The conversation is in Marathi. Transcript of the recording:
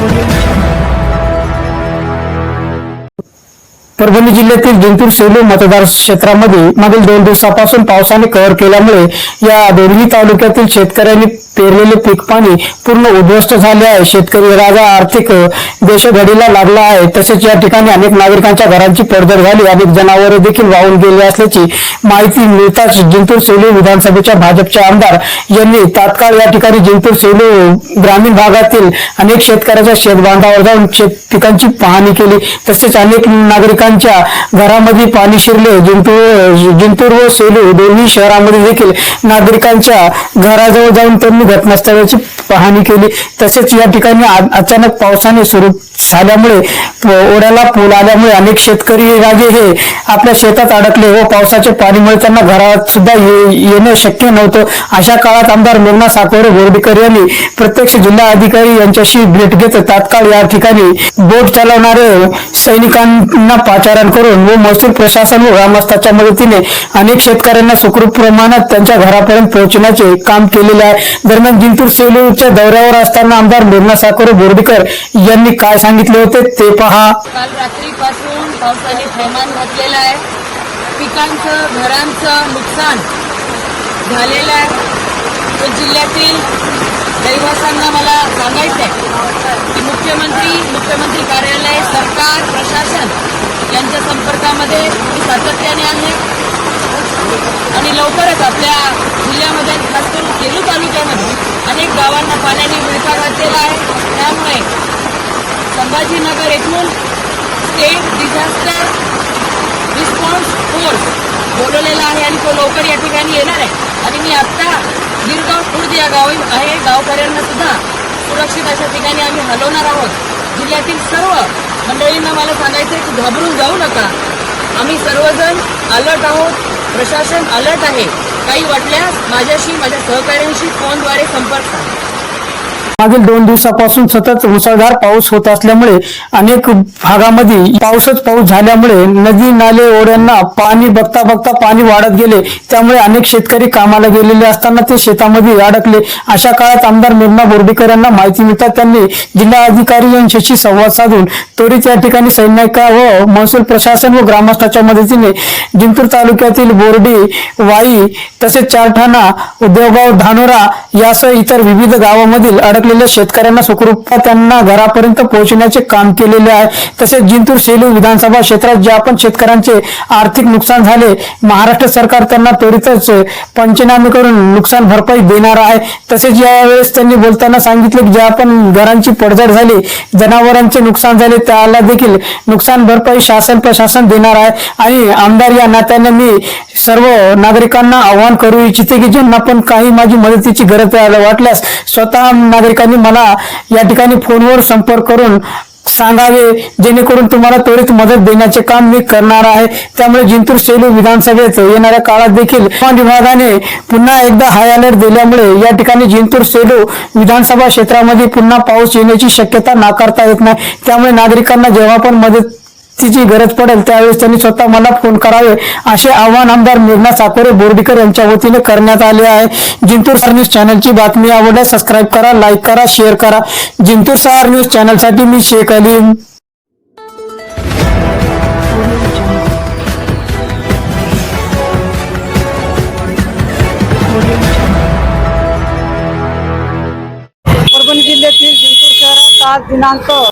Audio परभणी जिल्ह्यातील जिंतूर सेलू मतदार क्षेत्रामध्ये मागील दोन दिवसापासून पावसाने कव्हर केल्यामुळे या दोन्ही तालुक्यातील शेतकऱ्यांनी पेरलेले पीक पाणी पूर्ण उद्ध्वस्त झाले आहे. शेतकरी राजा आर्थिक देशघडीला लागला आहे. तसेच या ठिकाणी अनेक नागरिकांच्या घरांची पडझड झाली. अनेक जनावरे देखील वाहून गेली असल्याची माहिती मिळताच जिंतूर सेलू विधानसभेच्या भाजपचे आमदार यांनी तात्काळ या ठिकाणी जिंतूर सेलू ग्रामीण भागातील अनेक शेतकऱ्याच्या शेतबांधावर जाऊन शेत पिकांची पाहणी केली. तसेच अनेक नागरिकांच्या घरामध्ये पाणी शिरले. जिंतूर जिंतूर व सेलू दोन्ही शहरामध्ये देखील नागरिकांच्या घराजवळ जाऊन त्यांनी घटनास्थळाची पाहणी केली. तसेच या ठिकाणी अचानक पावसाने सुरू झाल्यामुळे ओढ्याला पूल आल्यामुळे अनेक शेतकरी राजे हे आपल्या शेतात अडकले व पावसाच्या पाणीमुळे त्यांना घरात सुद्धा ये- येणं शक्य नव्हतं. अशा काळात आमदार मेघना साकोरे बोर्डीकर यांनी प्रत्यक्ष जिल्हा अधिकारी यांच्याशी भेट घेत तात्काळ या ठिकाणी बोट चालवणारे सैनिकांना पाचारण करून व महसूल प्रशासन व ग्रामस्थाच्या मदतीने अनेक शेतकऱ्यांना सुखरूप प्रमाणात त्यांच्या घरापर्यंत पोहोचण्याचे काम केलेले आहे. दरम्यान जिंतूर सेलूच्या दौऱ्यावर असताना आमदार मेघना साकोरे बोर्डीकर यांनी काय सांगितले होते ते पहा. काल रात्रीपासून पावसाने थैमान घातलेलं आहे. पिकांचं घरांचं नुकसान झालेलं आहे. तो जिल्ह्यातील रहिवाशांना मला सांगायचं आहे की मुख्यमंत्री मुख्यमंत्री कार्यालय सरकार प्रशासन जिल्ह्यामध्ये मी सातत्याने आहे. आणि लवकरच आपल्या जिल्ह्यामध्ये खास करून सेलू तालुक्यामध्ये अनेक गावांना पाण्याने विळखा घातलेला आहे. त्यामुळे संभाजीनगर येथून स्टेट डिझास्टर रिस्पॉन्स फोर्स बोलवलेला आहे आणि तो लवकर या ठिकाणी येणार आहे. आणि मी आत्ता गिरगाव खुर्द या गावी आहे. गावकऱ्यांना सुद्धा सुरक्षित अशा ठिकाणी आम्ही हलवणार आहोत. जिल्ह्यातील सर्व मंडळींना मला सांगायचं आहे की घाबरून जाऊ नका. आम्ही सर्वजण अलर्ट आहोत. प्रशासन अलर्ट आहे. काही वाटल्यास माझ्याशी माझ्या सहकाऱ्यांशी फोनद्वारे संपर्क साधा. मागील दोन दिवसापासून सतत मुसळधार पाऊस होत असल्यामुळे अनेक भागामध्ये पाऊसच पाऊस झाल्यामुळे नदी नाले ओढ्यांना पाणी बघता बघता पाणी वाढत गेले. त्यामुळे अनेक शेतकरी कामाला गेलेले असताना ते शेतामध्ये अडकले. अशा काळात आमदार मेघना बोर्डीकर यांना माहिती मिळतात त्यांनी जिल्हा अधिकारी यांच्याशी संवाद साधून त्वरित या ठिकाणी सैनिका व महसूल प्रशासन व ग्रामस्थाच्या मदतीने जिंतूर तालुक्यातील बोर्डी वाई तसेच चारठाणा उद्योगाव धानोरा यासह इतर विविध गावामधील अडकलेल्या शेतकऱ्यांना सुखरूप त्यांना घरापर्यंत पोहोचण्याचे काम केलेले आहे? तसेच जिंतूर सेलू विधानसभा क्षेत्रात ज्या पण शेतकऱ्यांचे आर्थिक नुकसान झाले महाराष्ट्र सरकार त्यांना त्वरितच पंचनामे करून नुकसान भरपाई देणार आहे. तसेच यावेळेस त्यांनी बोलताना सांगितले की ज्या पण घरांची पडझड झाली जनावरांचे नुकसान झाले त्याला देखील नुकसान भरपाई शासन प्रशासन देणार आहे. आणि आमदार या नात्याने मी सर्व नागरिकांना आवाहन करू इच्छिते की ज्यांना पण काही माझी मदतीची गरज वाटल्यास स्वतः नागरिक नागरिकांनी मला या ठिकाणी फोनवर संपर्क करून सांगावे जेणेकरून तुम्हाला त्वरित मदत देण्याचे काम मी करणार आहे. त्यामुळे जिंतूर सेलू विधानसभेत येणाऱ्या काळात देखील हवामान विभागाने पुन्हा एकदा हाय अलर्ट दिल्यामुळे या ठिकाणी जिंतूर सेलू विधानसभा क्षेत्रामध्ये पुन्हा पाऊस येण्याची शक्यता नाकारता येत नाही. त्यामुळे नागरिकांना जेव्हा पण मदत तिची गरज पडेल त्यावेळेस त्यांनी स्वतः मला फोन करावे असे आव्हान आमदार मेघना साकोरे बोर्डीकर यांच्या वतीने करण्यात आले आहे. जिंतूर सहार न्यूज चॅनलची बातमी आवडल्यास सबस्क्राईब करा लाईक करा शेअर करा. जिंतूर सहार न्यूज चॅनलसाठी मी शेख अलीम परभणी जिल्ह्यातील जिंतूर शहरात आज दिनांक